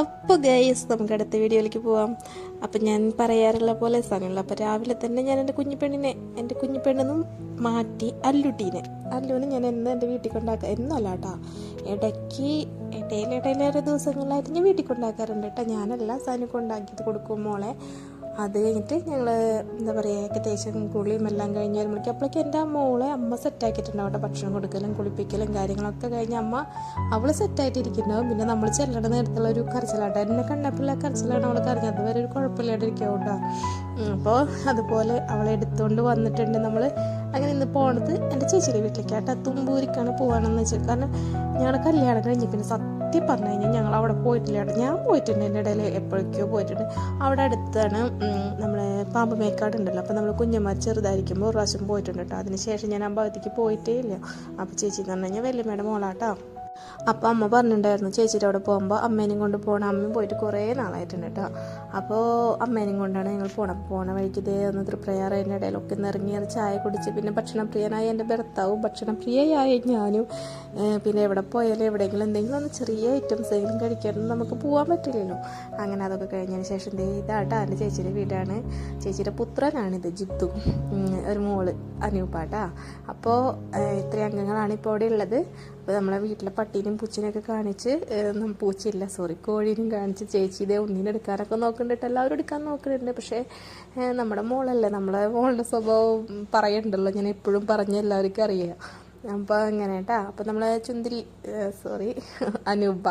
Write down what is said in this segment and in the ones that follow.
അപ്പോൾ ഗൈസ് നമുക്ക് അടുത്ത വീഡിയോയിലേക്ക് പോവാം. അപ്പം ഞാൻ പറയാറുള്ള പോലെ സമയമുള്ള അപ്പോൾ രാവിലെ തന്നെ ഞാൻ എന്റെ കുഞ്ഞിപ്പെണ്ണിനെ എന്റെ കുഞ്ഞിപ്പെണ്ണെന്നും മാറ്റി അല്ലുട്ടീനെ. അല്ലുവിനെ ഞാൻ എന്ന് എന്റെ വീട്ടിൽ കൊണ്ടാക്കുക എന്നല്ല കേട്ടോ ഇടയ്ക്ക് ഇടയിൽ ദിവസങ്ങളിലായിട്ട് ഞാൻ വീട്ടിൽ കൊണ്ടാക്കാറുണ്ട് കേട്ടോ ഞാനല്ല സാധനം കൊടുക്കും മോളെ. അത് കഴിഞ്ഞിട്ട് ഞങ്ങൾ എന്താ പറയുക ഏകദേശം കുളിയും എല്ലാം കഴിഞ്ഞ് വരുമ്പോഴേക്കും അപ്പോഴേക്കും എന്റെ മോളെ അമ്മ സെറ്റാക്കിയിട്ടുണ്ടാവും അവിടെ ഭക്ഷണം കൊടുക്കലും കുളിപ്പിക്കലും കാര്യങ്ങളൊക്കെ കഴിഞ്ഞ് അമ്മ അവൾ സെറ്റായിട്ടിരിക്കുന്നുണ്ടാവും പിന്നെ നമ്മൾ ചെല്ലണ നേരത്തുള്ള ഒരു കരച്ചിലാട്ടോ. എന്നെ കണ്ടപ്പോൾ കരച്ചിലാണ് അവൾ കരഞ്ഞത്. അതുവരെ ഒരു കുഴപ്പമില്ലാണ്ടിരിക്കും കേട്ടോ. അപ്പോൾ അതുപോലെ അവളെ എടുത്തുകൊണ്ട് വന്നിട്ടുണ്ട് നമ്മൾ അങ്ങനെ ഇന്ന് പോണത് എന്റെ ചേച്ചിയുടെ വീട്ടിലേക്കാട്ടോ. തുമ്പൂരിക്കാണ് പോവാണെന്ന് വെച്ചാൽ കാരണം ഞങ്ങളുടെ കല്യാണം കഴിഞ്ഞ് പിന്നെ സത്യം പറഞ്ഞു കഴിഞ്ഞാൽ ഞങ്ങൾ അവിടെ പോയിട്ടില്ല ഞാൻ പോയിട്ടുണ്ട് എന്റെ ഇടയിൽ എപ്പോഴേക്കോ പോയിട്ടുണ്ട്. അവിടെ അടുത്താണ് നമ്മളെ പാമ്പ് മേക്കാട് ഉണ്ടല്ലോ. അപ്പോൾ നമ്മൾ കുഞ്ഞമ്മ ചെറുതായിരിക്കുമ്പോൾ ഒരു പ്രാവശ്യം പോയിട്ടുണ്ട് കേട്ടോ. അതിന് ശേഷം ഞാൻ ആ ഭാഗത്തേക്ക് പോയിട്ടേ ഇല്ല. അപ്പോൾ ചേച്ചി എന്ന് പറഞ്ഞു കഴിഞ്ഞാൽ വല്യമ്മയുടെ മോളാട്ടോ. അപ്പോൾ അമ്മ പറഞ്ഞിട്ടുണ്ടായിരുന്നു ചേച്ചിയുടെ അവിടെ പോകുമ്പോൾ അമ്മേനെയും കൊണ്ട് പോകണം അമ്മയും പോയിട്ട് കുറേ നാളായിട്ടുണ്ട് കേട്ടോ അപ്പോൾ അമ്മേനെയും കൊണ്ടാണ് ഞങ്ങൾ പോകണം പോണ വഴിക്ക് ഇതേ ഒന്ന് തൃപ്രയാർ അതിന്റെ ഇടയിലൊക്കെ ഒന്ന് ഇറങ്ങി അത് ചായ കുടിച്ച് പിന്നെ ഭക്ഷണപ്രിയനായ എന്റെ ഭർത്താവും ഭക്ഷണപ്രിയയായ ഞാനും പിന്നെ എവിടെ പോയാലും എവിടെയെങ്കിലും എന്തെങ്കിലും ഒന്ന് ചെറിയ ഐറ്റംസ് എങ്കിലും കഴിക്കാനൊന്നും നമുക്ക് പോകാൻ പറ്റില്ലല്ലോ. അങ്ങനെ അതൊക്കെ കഴിഞ്ഞതിന് ശേഷം ദേ ഇതാട്ടോ എന്റെ ചേച്ചിയുടെ വീടാണ്. ചേച്ചിയുടെ പുത്രനാണിത് ജിത്തു. ഒരു മോൾ അനൂപാട്ടാ. അപ്പോൾ ഇത്രയും അംഗങ്ങളാണ് ഇപ്പോൾ ഇവിടെ ഉള്ളത്. അപ്പോൾ നമ്മളെ വീട്ടിലെ പട്ടീനെയും പൂച്ചനെയൊക്കെ കാണിച്ച് പൂച്ചയില്ല സോറി കോഴീനും കാണിച്ച് ചേച്ചി ഇതേ ഉണ്ണീനെ എടുക്കാനൊക്കെ നോക്കുന്നുണ്ട് എല്ലാവരും എടുക്കാൻ നോക്കുന്നുണ്ട് പക്ഷേ നമ്മുടെ മോളല്ലേ നമ്മളെ മോളുടെ സ്വഭാവം പറയണ്ടല്ലോ ഞാൻ എപ്പോഴും പറഞ്ഞ് എല്ലാവർക്കും അറിയാം. അപ്പോൾ അങ്ങനെ കേട്ടാ അപ്പോൾ നമ്മളെ ചുന്തിരി സോറി അനൂപ.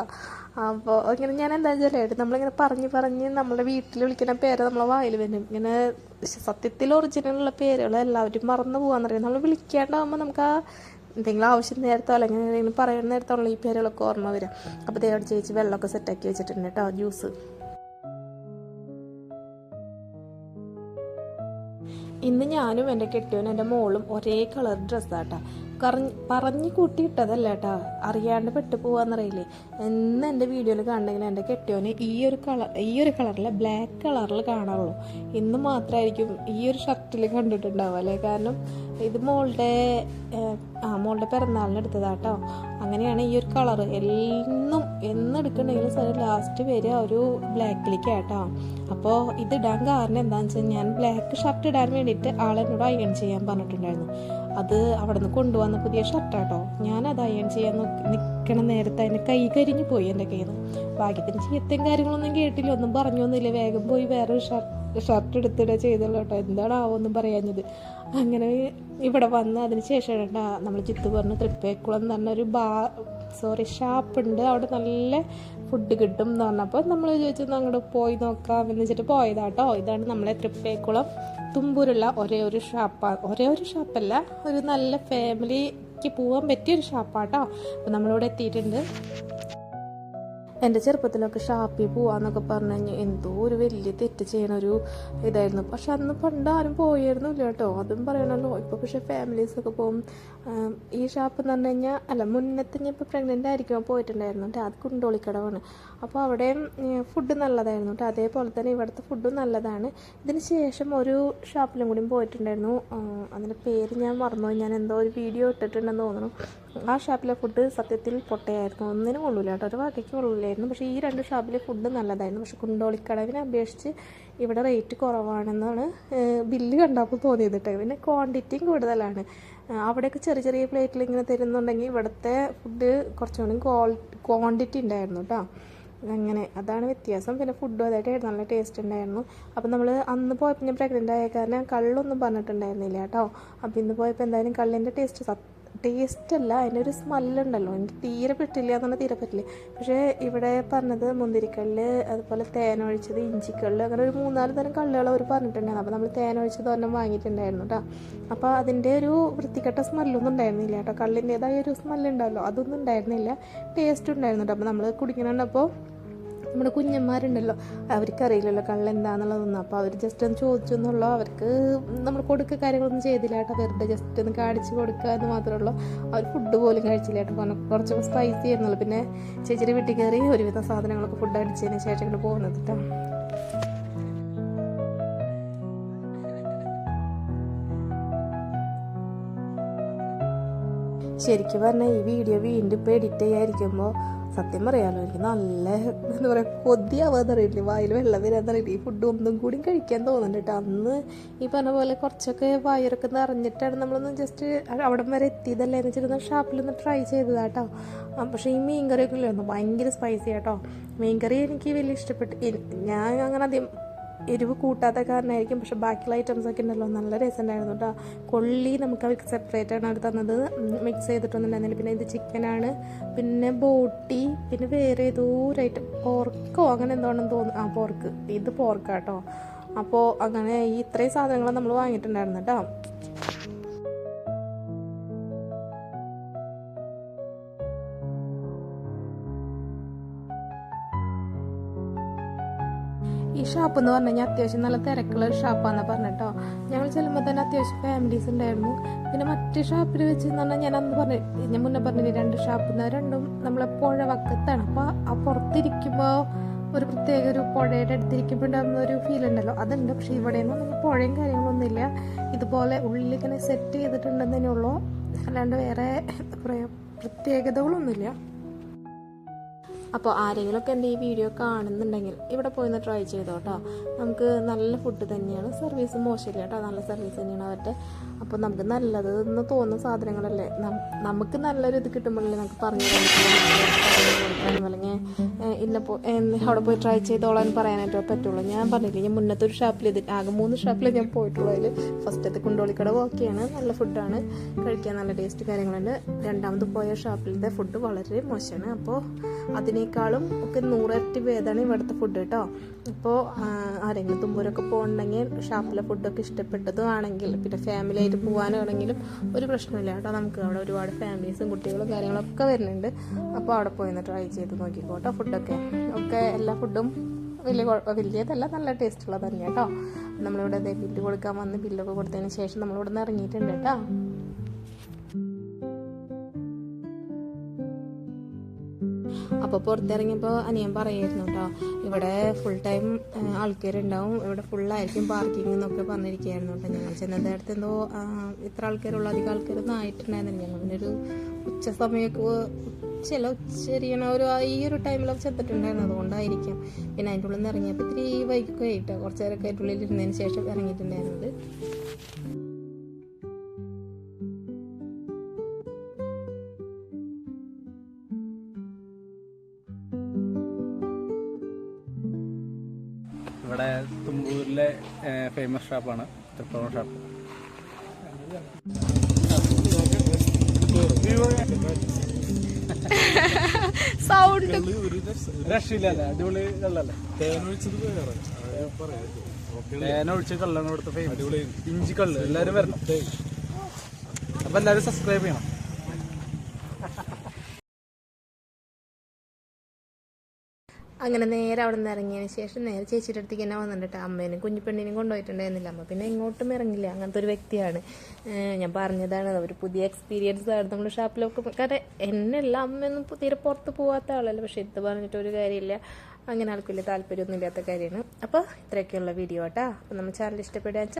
അപ്പോൾ ഇങ്ങനെ ഞാൻ എന്താ വെച്ചാൽ നമ്മളിങ്ങനെ പറഞ്ഞ് പറഞ്ഞ് നമ്മളെ വീട്ടിൽ വിളിക്കുന്ന പേര് നമ്മളെ വായിൽ വരും. ഇങ്ങനെ സത്യത്തിൽ ഒറിജിനലുള്ള പേരുകൾ എല്ലാവരും മറന്നു പോകാന്നറിയാം നമ്മൾ വിളിക്കാണ്ടാവുമ്പോൾ നമുക്ക് ആ എന്തെങ്കിലും ആവശ്യം നേരത്തോ അല്ലെങ്കിൽ എന്തെങ്കിലും പറയുന്ന നേരത്തുള്ള ഈ പേരുകളൊക്കെ ഓർമ്മ വരിക. അപ്പോൾ ദേവോട് ചേച്ചി വെള്ളമൊക്കെ സെറ്റാക്കി വെച്ചിട്ടുണ്ട് കേട്ടോ ജ്യൂസ് ഇന്ന് ഞാനും എന്റെ കെട്ടിയവനും എന്റെ മോളും ഒരേ കളർ ഡ്രസ്സാട്ടാ കറഞ്ഞ് പറഞ്ഞു കൂട്ടിയിട്ടതല്ല കേട്ടോ. അറിയാണ്ട് പെട്ടു പോവാന്നറിയില്ലേ? എന്ന് എന്റെ വീഡിയോയിൽ കാണണമെങ്കിൽ എന്റെ കെട്ടിയോന് ഈ ഒരു കളർ ഈ ഒരു കളറിൽ ബ്ലാക്ക് കളറിൽ കാണാറുള്ളൂ ഇന്ന് മാത്രമായിരിക്കും ഈ ഒരു ഷർട്ടിൽ കണ്ടിട്ടുണ്ടാവുക അല്ലേ? കാരണം ഇത് മോളുടെ ആ മോളുടെ പിറന്നാളിന് എടുത്തതാട്ടോ അങ്ങനെയാണ് ഈ ഒരു കളർ എന്നും എന്നെടുക്കണമെങ്കിലും സാറ് ലാസ്റ്റ് വരെ ഒരു ബ്ലാക്കിലേക്ക് ആട്ടോ അപ്പോൾ ഇതിടാൻ കാരണം എന്താണെന്ന് വെച്ചാൽ ഞാൻ ബ്ലാക്ക് ഷർട്ട് ഇടാൻ വേണ്ടിയിട്ട് ആളെന്നോട് അയൺ ചെയ്യാൻ പറഞ്ഞിട്ടുണ്ടായിരുന്നു. അത് അവിടെ നിന്ന് കൊണ്ടുവന്ന പുതിയ ഷർട്ടാട്ടോ. ഞാനത് അയൺ ചെയ്യാൻ നിൽക്കണ നേരത്തെ അതിന് കൈ കരിഞ്ഞു പോയി എന്റെ കയ്യിൽ നിന്ന് ഭാഗ്യത്തിന് ചീത്തയും കാര്യങ്ങളൊന്നും കേട്ടില്ല. ഒന്നും പറഞ്ഞൊന്നുമില്ല. വേഗം പോയി വേറൊരു ഷർട്ട് ഷർട്ട് എടുത്തിടുക ചെയ്തുള്ളൂ കേട്ടോ. എന്താണാവോ ഒന്നും പറയാഞ്ഞത്. അങ്ങനെ ഇവിടെ വന്ന് അതിന് ശേഷം നമ്മൾ ചിത്തു പറഞ്ഞ തൃപ്പേക്കുളം എന്ന് പറഞ്ഞൊരു ബാ സോറി ഷാപ്പുണ്ട് അവിടെ നല്ല ഫുഡ് കിട്ടും എന്ന് പറഞ്ഞപ്പോൾ നമ്മൾ ചോദിച്ചു അങ്ങോട്ട് പോയി നോക്കാം എന്ന് വെച്ചിട്ട് പോയതാട്ടോ. ഇതാണ് നമ്മളെ തൃപ്പേക്കുളം. തുമ്പൂരുള്ള ഒരേ ഒരു ഷാപ്പാണ് ഒരേ ഒരു ഷാപ്പല്ല ഒരു നല്ല ഫാമിലിക്ക് പോകാൻ പറ്റിയ ഒരു ഷാപ്പാട്ടോ അപ്പോൾ നമ്മളിവിടെ എത്തിയിട്ടുണ്ട്. എന്റെ ചെറുപ്പത്തിലൊക്കെ ഷാപ്പിൽ പോവാന്നൊക്കെ പറഞ്ഞു കഴിഞ്ഞാൽ എന്തോ ഒരു വലിയ തെറ്റ് ചെയ്യണ ഒരു ഇതായിരുന്നു. പക്ഷെ അന്ന് പണ്ട് ആരും പോയിരുന്നില്ല കേട്ടോ. അതും പറയണല്ലോ. ഇപ്പോൾ പക്ഷെ ഫാമിലീസൊക്കെ പോകും. ഈ ഷാപ്പ് എന്ന് പറഞ്ഞു കഴിഞ്ഞാൽ അല്ല മുന്നത്തെ ഞാൻ ഇപ്പോൾ പ്രഗ്നന്റ് ആയിരിക്കുമ്പോൾ പോയിട്ടുണ്ടായിരുന്നു. കേട്ടോ അത് കുണ്ടോളിക്കടവാണ്. അപ്പോൾ അവിടെ ഫുഡ് നല്ലതായിരുന്നു കേട്ടോ. അതേപോലെ തന്നെ ഇവിടുത്തെ ഫുഡും നല്ലതാണ്. ഇതിന് ശേഷം ഒരു ഷാപ്പിലും കൂടി പോയിട്ടുണ്ടായിരുന്നു. അതിന്റെ പേര് ഞാൻ മറന്നുപോയി. ഞാൻ എന്തോ ഒരു വീഡിയോ ഇട്ടിട്ടുണ്ടെന്ന് തോന്നുന്നു. ആ ഷാപ്പിലെ ഫുഡ് സത്യത്തിൽ പൊട്ടയായിരുന്നു. ഒന്നിനും കൊള്ളൂല കേട്ടോ. ഒരു വകയ്ക്ക് കൊള്ളൂലായിരുന്നു. പക്ഷേ ഈ രണ്ട് ഷാപ്പിലെ ഫുഡ് നല്ലതായിരുന്നു. പക്ഷേ കുണ്ടോളിക്കടവിനെ അപേക്ഷിച്ച് ഇവിടെ റേറ്റ് കുറവാണെന്നാണ് ബില്ല് കണ്ടപ്പോൾ തോന്നിയത് കേട്ടോ. പിന്നെ ക്വാണ്ടിറ്റിയും കൂടുതലാണ്. അവിടെയൊക്കെ ചെറിയ ചെറിയ പ്ലേറ്റിൽ ഇങ്ങനെ തരുന്നുണ്ടെങ്കിൽ ഇവിടുത്തെ ഫുഡ് കുറച്ചുകൂടി ക്വാണ്ടിറ്റി ഉണ്ടായിരുന്നു കേട്ടോ. അങ്ങനെ അതാണ് വ്യത്യാസം. പിന്നെ ഫുഡും അതായിട്ട് നല്ല ടേസ്റ്റ് ഉണ്ടായിരുന്നു. അപ്പം നമ്മൾ അന്ന് പോയപ്പോൾ ഞാൻ പ്രഗ്നന്റ് ആയ കാരണം കള്ളൊന്നും പറഞ്ഞിട്ടുണ്ടായിരുന്നില്ല കേട്ടോ. അപ്പം ഇന്ന് പോയപ്പോൾ എന്തായാലും കള്ളിന്റെ ടേസ്റ്റ് ടേസ്റ്റ് അല്ല അതിനൊരു സ്മെല്ലുണ്ടല്ലോ. എനിക്ക് തീരെ പറ്റില്ല എന്നാണ് തീരെ പറ്റില്ല. പക്ഷേ ഇവിടെ പറഞ്ഞത് മുന്തിരിക്കല്ല് അതുപോലെ തേനൊഴിച്ചത് ഇഞ്ചിക്കല്ല് അങ്ങനെ ഒരു മൂന്നാൽ തരം കള്ളുകൾ അവർ പറഞ്ഞിട്ടുണ്ടായിരുന്നു. അപ്പോൾ നമ്മൾ തേനൊഴിച്ചത് ഒരെണ്ണം വാങ്ങിയിട്ടുണ്ടായിരുന്നു കേട്ടോ അപ്പോൾ അതിന്റെ ഒരു വൃത്തികെട്ട സ്മെല്ലൊന്നും ഉണ്ടായിരുന്നില്ല കേട്ടോ കള്ളിന്റേതായ ഒരു സ്മെല്ലുണ്ടല്ലോ അതൊന്നും ഉണ്ടായിരുന്നില്ല. ടേസ്റ്റ് ഉണ്ടായിരുന്നു കേട്ടോ അപ്പോൾ നമ്മൾ കുടിക്കണപ്പോൾ നമ്മുടെ കുഞ്ഞന്മാരുണ്ടല്ലോ അവർക്കറിയില്ലല്ലോ കള്ള എന്താണെന്നുള്ളതൊന്നും അപ്പോൾ അവർ ജസ്റ്റ് ഒന്ന് ചോദിച്ചു എന്നുള്ളൂ. അവർക്ക് നമ്മൾ കൊടുക്കുക കാര്യങ്ങളൊന്നും ചെയ്തില്ല കേട്ടോ. വെറുതെ ജസ്റ്റ് ഒന്ന് കാണിച്ച് കൊടുക്കുക എന്ന് മാത്രമേ ഉള്ളൂ അവർ ഫുഡ് പോലും കഴിച്ചില്ല കേട്ടോ. കുറച്ചൊക്കെ സ്പൈസി ആയിരുന്നുള്ളൂ പിന്നെ ചേച്ചിയുടെ വീട്ടിൽ കയറി ഒരുവിധം സാധനങ്ങളൊക്കെ ഫുഡ് അടിച്ചതിന് ശേഷം ഇങ്ങോട്ട് പോകുന്നത് കേട്ടോ. ശരിക്കും പറഞ്ഞാൽ ഈ വീഡിയോ വീണ്ടും ഇപ്പോൾ എഡിറ്റ് ചെയ്യാതിരിക്കുമ്പോൾ സത്യം പറയാമല്ലോ എനിക്ക് നല്ല എന്താ പറയുക കൊതിയാവാന്ന് അറിയില്ലേ വായിൽ വെള്ളം വരാന്ന് അറിയില്ല ഈ ഫുഡ് ഒന്നും കൂടി കഴിക്കാൻ തോന്നുന്നുണ്ട് കേട്ടോ അന്ന് ഈ പറഞ്ഞ പോലെ കുറച്ചൊക്കെ വയറൊക്കെ നിറഞ്ഞിട്ടാണ് നമ്മളൊന്ന് ജസ്റ്റ് അവിടം വരെ എത്തിയതല്ലേ എന്ന് വെച്ചിരുന്ന ഷാപ്പിലൊന്ന് ട്രൈ ചെയ്തതാട്ടോ പക്ഷേ ഈ മീൻ കറിയൊക്കെ ഇല്ലായിരുന്നു ഭയങ്കര സ്പൈസി ആട്ടോ മീൻ കറി എനിക്ക് വലിയ ഇഷ്ടപ്പെട്ടു ഞാൻ അങ്ങനെ അധികം എരിവ് കൂട്ടാത്ത കാരണമായിരിക്കും പക്ഷെ ബാക്കിയുള്ള ഐറ്റംസ് ഒക്കെ ഉണ്ടല്ലോ നല്ല രസമുണ്ടായിരുന്നു കേട്ടോ കൊള്ളി നമുക്ക് അവർക്ക് സെപ്പറേറ്റ് ആണ് അവർ തന്നത്. മിക്സ് ചെയ്തിട്ടൊന്നുണ്ടായിരുന്നില്ല പിന്നെ ഇത് ചിക്കനാണ് പിന്നെ ബോട്ടി പിന്നെ വേറെ ഏതോ ഐറ്റം പോർക്കോ അങ്ങനെ എന്തോണെന്ന് തോന്നുന്നു. ആ പോർക്ക്. ഇത് പോർക്കാട്ടോ അപ്പോൾ അങ്ങനെ ഈ ഇത്രയും സാധനങ്ങൾ നമ്മൾ വാങ്ങിയിട്ടുണ്ടായിരുന്നു കേട്ടോ ഷാപ്പ് എന്ന് പറഞ്ഞു കഴിഞ്ഞാൽ അത്യാവശ്യം നല്ല തിരക്കുള്ള ഒരു ഷാപ്പാന്ന് പറഞ്ഞിട്ടോ. ഞങ്ങൾ ചെല്ലുമ്പോൾ തന്നെ അത്യാവശ്യം ഫാമിലീസ് ഉണ്ടായിരുന്നു. പിന്നെ മറ്റു ഷാപ്പിൽ വെച്ച് എന്ന് പറഞ്ഞാൽ ഞാൻ അന്ന് പറഞ്ഞു ഞാൻ മുന്നേ പറഞ്ഞു രണ്ട് ഷാപ്പ് എന്ന് രണ്ടും നമ്മളെ പുഴ വക്കത്താണ്. അപ്പോൾ ആ പുറത്തിരിക്കുമ്പോൾ ഒരു പ്രത്യേക ഒരു പുഴയുടെ അടുത്തിരിക്കുമ്പോൾ ഉണ്ടാകുന്ന ഒരു ഫീൽ ഉണ്ടല്ലോ. അതുണ്ട്. പക്ഷേ ഇവിടെയൊന്നും നമുക്ക് പുഴയും കാര്യങ്ങളൊന്നുമില്ല ഇതുപോലെ ഉള്ളിൽ ഇങ്ങനെ സെറ്റ് ചെയ്തിട്ടുണ്ടെന്നേ ഉള്ളൂ. അല്ലാണ്ട് വേറെ പ്രത്യേകതകളൊന്നുമില്ല. അപ്പോൾ ആരെങ്കിലുമൊക്കെ എന്റെ ഈ വീഡിയോ കാണുന്നുണ്ടെങ്കിൽ ഇവിടെ പോയി ഒന്ന് ട്രൈ ചെയ്തോട്ടോ നമുക്ക് നല്ല ഫുഡ് തന്നെയാണ്. സർവീസ് മോശമില്ല കേട്ടോ നല്ല സർവീസ് തന്നെയാണ് അവരുടെ അപ്പോൾ നമുക്ക് നല്ലത് എന്ന് തോന്നുന്ന സാധനങ്ങളല്ലേ? നമുക്ക് നല്ലൊരു ഇത് കിട്ടുമ്പോഴല്ലേ നമുക്ക് പറഞ്ഞു അല്ലെങ്കിൽ പോ അവിടെ പോയി ട്രൈ ചെയ്തോളാൻ പറയാനായിട്ട് പറ്റുള്ളൂ. ഞാൻ പറഞ്ഞില്ലേ ഞാൻ മുന്നത്തെ ഒരു ഷാപ്പിൽ ഇത് ആകെ മൂന്ന് ഷാപ്പിൽ ഞാൻ പോയിട്ടുള്ളൂ അതിൽ ഫസ്റ്റത്തെ കുണ്ടോളിക്കട ഓക്കെയാണ് നല്ല ഫുഡാണ് കഴിക്കാൻ നല്ല ടേസ്റ്റ് കാര്യങ്ങളുണ്ട്. രണ്ടാമത് പോയ ഷാപ്പിലത്തെ ഫുഡ് വളരെ മോശമാണ്. അപ്പോൾ അതിനേക്കാളും ഒക്കെ നൂറരട്ടി ഭേദമാണ് ഇവിടുത്തെ ഫുഡ് കേട്ടോ അപ്പോൾ ആരെങ്കിലും തുമ്പൂരൊക്കെ പോകണമെങ്കിൽ ഷാപ്പിലെ ഫുഡൊക്കെ ഇഷ്ടപ്പെട്ടതും ആണെങ്കിൽ പിന്നെ ഫാമിലി ആയിട്ട് പോകാനാണെങ്കിലും ഒരു പ്രശ്നമില്ല കേട്ടോ. നമുക്ക് അവിടെ ഒരുപാട് ഫാമിലീസും കുട്ടികളും കാര്യങ്ങളൊക്കെ വരുന്നുണ്ട്. അപ്പോൾ അവിടെ പോയി ഒന്ന് ട്രൈ ചെയ്ത് നോക്കിക്കോട്ടോ ഫുഡൊക്കെ ഒക്കെ. എല്ലാ ഫുഡും വലിയ കുഴപ്പം വലിയതല്ല നല്ല ടേസ്റ്റുള്ളത് തന്നെ കേട്ടോ നമ്മളിവിടെ ബില്ല് കൊടുക്കാൻ വന്ന് ബില്ലൊക്കെ കൊടുത്തതിന് ശേഷം നമ്മളിവിടെ നിന്ന് ഇറങ്ങിയിട്ടുണ്ട് കേട്ടോ അപ്പോൾ പുറത്തിറങ്ങിയപ്പോൾ അനിയൻ പറയായിരുന്നു കേട്ടോ ഇവിടെ ഫുൾ ടൈം ആൾക്കാരുണ്ടാവും. ഇവിടെ ഫുള്ളായിരിക്കും പാർക്കിംഗ് എന്നൊക്കെ പറഞ്ഞിരിക്കുകയായിരുന്നു കേട്ടോ ഞങ്ങൾ ചെന്നത് അടുത്ത് എന്തോ ഇത്ര ആൾക്കാരുള്ള അധികം ആൾക്കാരൊന്നും ആയിട്ടുണ്ടായിരുന്നില്ല. ഞങ്ങൾ പിന്നെ ഒരു ഉച്ച സമയമൊക്കെ ചില ഉച്ചരിയണ ഒരു ഈ ഒരു ടൈമിലൊക്കെ ചെന്നിട്ടുണ്ടായിരുന്നു. അതുകൊണ്ടായിരിക്കും. പിന്നെ അതിന്റെ ഉള്ളിൽ നിന്ന് ഇറങ്ങിയപ്പോൾ ഇത്തിരി വൈകൊക്കെ ആയിട്ട് കുറച്ച് നേരമൊക്കെ അതിന്റെ ഉള്ളിൽ ഇരുന്നതിന് ശേഷം ഇറങ്ങിയിട്ടുണ്ടായിരുന്നത്. ഇവിടെ തുമ്പൂരിലെ ഫേമസ് ഷാപ്പാണ് തൃപ്പൂർ ഷാപ്പ് സൗണ്ട് രക്ഷയില്ല അടിപൊളി കള്ളല്ലേ? തേന ഒഴിച്ച് കള്ളാണ് ഇവിടുത്തെ ഫേമസ് ഇഞ്ചി കള്ള്. എല്ലാരും വരണം. അപ്പൊ എല്ലാരും സബ്സ്ക്രൈബ് ചെയ്യണം. അങ്ങനെ നേരെ അവിടെ നിന്ന് ഇറങ്ങിയതിന് ശേഷം നേരെ ചേച്ചിയുടെ അടുത്തേക്ക് തന്നെ വന്നിട്ട് അമ്മേനും കുഞ്ഞിപ്പെണ്ണിനും കൊണ്ടുപോയിട്ടുണ്ടായിരുന്നില്ല. അമ്മ പിന്നെ എങ്ങോട്ടും ഇറങ്ങില്ല. അങ്ങനത്തെ ഒരു വ്യക്തിയാണ്. ഞാൻ പറഞ്ഞതാണ്. ഒരു പുതിയ എക്സ്പീരിയൻസ് ആണ്. നമ്മൾ ഷാപ്പിലൊക്കെ കാരണം എന്നല്ല അമ്മയൊന്നും തീരെ പുറത്ത് പോവാത്ത ആളല്ല. പക്ഷെ ഇത് പറഞ്ഞിട്ട് ഒരു കാര്യമില്ല. അങ്ങനെ ആൾക്കില്ല താല്പര്യമൊന്നും ഇല്ലാത്ത കാര്യമാണ്. അപ്പോൾ ഇത്രയൊക്കെയുള്ള വീഡിയോ കേട്ടോ അപ്പോൾ നമ്മൾ ചാനൽ ഇഷ്ടപ്പെടുക